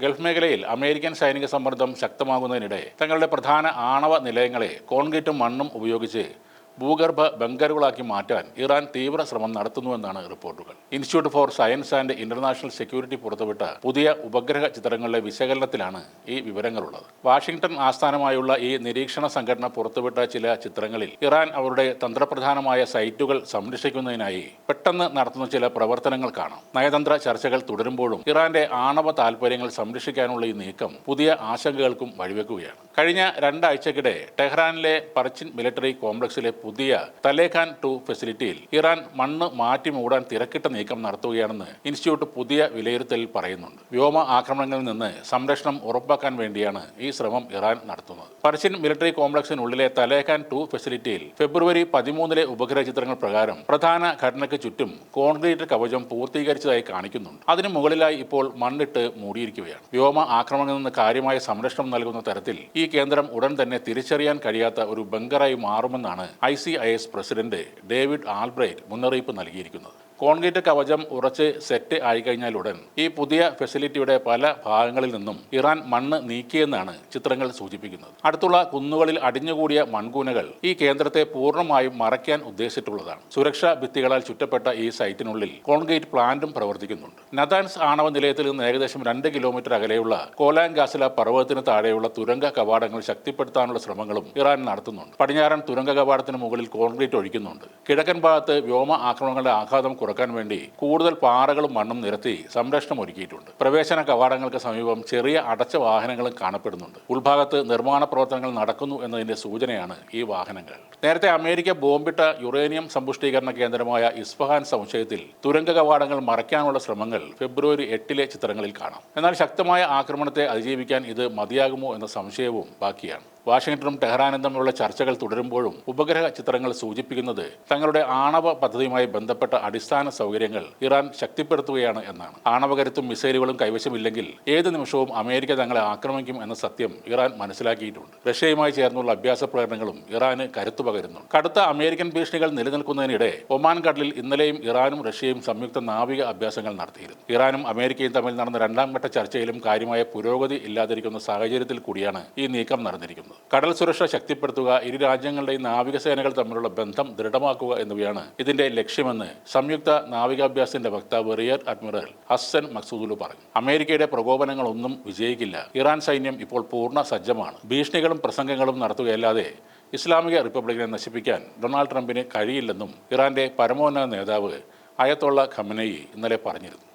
Gulf മേഖലയിൽ American സൈനിക സമ്മർദ്ദം ശക്തമാകുന്നതിനിടെ തങ്ങളുടെ പ്രധാന ആണവ നിലയങ്ങളെ കോൺക്രീറ്റും മണ്ണും ഉപയോഗിച്ച് ഭൂഗർഭ ബങ്കറുകളാക്കി മാറ്റാൻ ഇറാൻ തീവ്ര ശ്രമം നടത്തുന്നുവെന്നാണ് റിപ്പോർട്ടുകൾ. Institute for science and international security പുറത്തുവിട്ട പുതിയ ഉപഗ്രഹ ചിത്രങ്ങളുടെ വിശകലനത്തിലാണ് ഈ വിവരങ്ങളുള്ളത്. വാഷിംഗ്ടൺ ആസ്ഥാനമായുള്ള ഈ നിരീക്ഷണ സംഘടന പുറത്തുവിട്ട ചില ചിത്രങ്ങളിൽ ഇറാൻ അവരുടെ തന്ത്രപ്രധാനമായ സൈറ്റുകൾ സംരക്ഷിക്കുന്നതിനായി പെട്ടെന്ന് നടത്തുന്ന ചില പ്രവർത്തനങ്ങൾ കാണാം. നയതന്ത്ര ചർച്ചകൾ തുടരുമ്പോഴും ഇറാന്റെ ആണവ താൽപര്യങ്ങൾ സംരക്ഷിക്കാനുള്ള ഈ നീക്കം പുതിയ ആശങ്കകൾക്കും വഴിവെക്കുകയാണ്. കഴിഞ്ഞ രണ്ടാഴ്ചക്കിടെ ടെഹ്റാനിലെ പർച്ചിൻ മിലിറ്ററി കോംപ്ലക്സിലെ പുതിയ തലേഖാൻ ടു ഫെസിലിറ്റിയിൽ ഇറാൻ മണ്ണ് മാറ്റി മൂടാൻ തിരക്കിട്ട നീക്കം നടത്തുകയാണെന്ന് ഇൻസ്റ്റിറ്റ്യൂട്ട് പുതിയ വിലയിരുത്തലിൽ പറയുന്നുണ്ട്. വ്യോമ ആക്രമണങ്ങളിൽ നിന്ന് സംരക്ഷണം ഉറപ്പാക്കാൻ വേണ്ടിയാണ് ഈ ശ്രമം ഇറാൻ നടത്തുന്നത്. പർഷ്യൻ മിലിറ്ററി കോംപ്ലക്സിനുള്ളിലെ തലേഖാൻ ടു ഫെസിലിറ്റിയിൽ ഫെബ്രുവരി പതിമൂന്നിലെ ഉപഗ്രഹ ചിത്രങ്ങൾ പ്രകാരം പ്രധാന ഘടനയ്ക്ക് ചുറ്റും കോൺക്രീറ്റ് കവചം പൂർത്തീകരിച്ചതായി കാണിക്കുന്നുണ്ട്. അതിനു മുകളിലായി ഇപ്പോൾ മണ്ണിട്ട് മൂടിയിരിക്കുകയാണ്. വ്യോമ ആക്രമണങ്ങളിൽ നിന്ന് കാര്യമായ സംരക്ഷണം നൽകുന്ന തരത്തിൽ ഈ കേന്ദ്രം ഉടൻ തന്നെ തിരിച്ചറിയാൻ കഴിയാത്ത ഒരു ബങ്കറായി മാറുമെന്നാണ് C I S president David Albright മുന്നറിയിപ്പ് നൽകിയിരിക്കുന്നത്. കോൺക്രീറ്റ് കവചം ഉറച്ച് സെറ്റ് ആയിക്കഴിഞ്ഞാൽ ഉടൻ ഈ പുതിയ ഫെസിലിറ്റിയുടെ പല ഭാഗങ്ങളിൽ നിന്നും ഇറാൻ മണ്ണ് നീക്കിയെന്നാണ് ചിത്രങ്ങൾ സൂചിപ്പിക്കുന്നത്. അടുത്തുള്ള കുന്നുകളിൽ അടിഞ്ഞുകൂടിയ മൺകൂനകൾ ഈ കേന്ദ്രത്തെ പൂർണമായും മറയ്ക്കാൻ ഉദ്ദേശിച്ചിട്ടുള്ളതാണ്. സുരക്ഷാ ഭിത്തികളാൽ ചുറ്റപ്പെട്ട ഈ സൈറ്റിനുള്ളിൽ കോൺക്രീറ്റ് പ്ലാന്റും പ്രവർത്തിക്കുന്നുണ്ട്. നദാൻസ് ആണവ നിലയത്തിൽ നിന്ന് ഏകദേശം രണ്ട് കിലോമീറ്റർ അകലെയുള്ള കോലാങ്കാസില പർവതത്തിന് താഴെയുള്ള തുരങ്ക കവാടങ്ങൾ ശക്തിപ്പെടുത്താനുള്ള ശ്രമങ്ങളും ഇറാൻ നടത്തുന്നുണ്ട്. പടിഞ്ഞാറൻ തുരങ്ക കവാടത്തിന് മുകളിൽ കോൺക്രീറ്റ് ഒഴിക്കുന്നുണ്ട്. കിഴക്കൻ ഭാഗത്ത് വ്യോമ ആക്രമണങ്ങളുടെ ആഘാതം കുറയ്ക്കാൻ വേണ്ടി കൂടുതൽ പാറകളും മണ്ണും നിരത്തി സംരക്ഷണം ഒരുക്കിയിട്ടുണ്ട്. പ്രവേശന കവാടങ്ങൾക്ക് സമീപം ചെറിയ അടച്ച വാഹനങ്ങളും കാണപ്പെടുന്നുണ്ട്. ഉൾഭാഗത്ത് നിർമ്മാണ പ്രവർത്തനങ്ങൾ നടക്കുന്നു എന്നതിന്റെ സൂചനയാണ് ഈ വാഹനങ്ങൾ. നേരത്തെ അമേരിക്ക ബോംബിട്ട യുറേനിയം സമ്പുഷ്ടീകരണ കേന്ദ്രമായ ഇസ്ഫഹാൻ സമുച്ചയത്തിൽ തുരങ്ക കവാടങ്ങൾ മറയ്ക്കാനുള്ള ശ്രമങ്ങൾ ഫെബ്രുവരി എട്ടിലെ ചിത്രങ്ങളിൽ കാണാം. എന്നാൽ ശക്തമായ ആക്രമണത്തെ അതിജീവിക്കാൻ ഇത് മതിയാകുമോ എന്ന സംശയവും ബാക്കിയാണ്. വാഷിംഗ്ടണും ടെഹ്റാനും തമ്മിലുള്ള ചർച്ചകൾ തുടരുമ്പോഴും ഉപഗ്രഹ ചിത്രങ്ങൾ സൂചിപ്പിക്കുന്നത് തങ്ങളുടെ ആണവ പദ്ധതിയുമായി ബന്ധപ്പെട്ട അടിസ്ഥാന സൗകര്യങ്ങൾ ഇറാൻ ശക്തിപ്പെടുത്തുകയാണ് എന്നാണ്. ആണവകരുത്തും മിസൈലുകളും കൈവശമില്ലെങ്കിൽ ഏത് നിമിഷവും അമേരിക്ക തങ്ങളെ ആക്രമിക്കും എന്ന സത്യം ഇറാൻ മനസ്സിലാക്കിയിട്ടുണ്ട്. റഷ്യയുമായി ചേർന്നുള്ള അഭ്യാസ പ്രകടനങ്ങളും ഇറാന് കരുത്തു പകരുന്നു. കടുത്ത അമേരിക്കൻ ഭീഷണികൾ നിലനിൽക്കുന്നതിനിടെ ഒമാൻ കടലിൽ ഇന്നലെയും ഇറാനും റഷ്യയും സംയുക്ത നാവിക അഭ്യാസങ്ങൾ നടത്തിയിരുന്നു. ഇറാനും അമേരിക്കയും തമ്മിൽ നടന്ന രണ്ടാം ഘട്ട ചർച്ചയിലും കാര്യമായ പുരോഗതി ഇല്ലാതിരിക്കുന്ന സാഹചര്യത്തിൽ കൂടിയാണ് ഈ നീക്കം നടന്നിരിക്കുന്നത്. കടൽ സുരക്ഷ ശക്തിപ്പെടുത്തുക ഇരു രാജ്യങ്ങളുടെയും നാവികസേനകൾ തമ്മിലുള്ള ബന്ധം ദൃഢമാക്കുക എന്നിവയാണ് ഇതിന്റെ ലക്ഷ്യമെന്ന് സംയുക്ത നാവികാഭ്യാസത്തിന്റെ വക്താവ് റിയർ അഡ്മിറൽ ഹസ്സൻ മക്സൂദുലു പറഞ്ഞു. അമേരിക്കയുടെ പ്രകോപനങ്ങളൊന്നും വിജയിക്കില്ല. ഇറാൻ സൈന്യം ഇപ്പോൾ പൂർണ സജ്ജമാണ്. ഭീഷണികളും പ്രസംഗങ്ങളും നടത്തുകയല്ലാതെ ഇസ്ലാമിക റിപ്പബ്ലിക്കിനെ നശിപ്പിക്കാൻ ഡൊണാൾഡ് ട്രംപിന് കഴിയില്ലെന്നും ഇറാന്റെ പരമോന്നത നേതാവ് അയത്തുള്ള ഖമനയി ഇന്നലെ പറഞ്ഞിരുന്നു.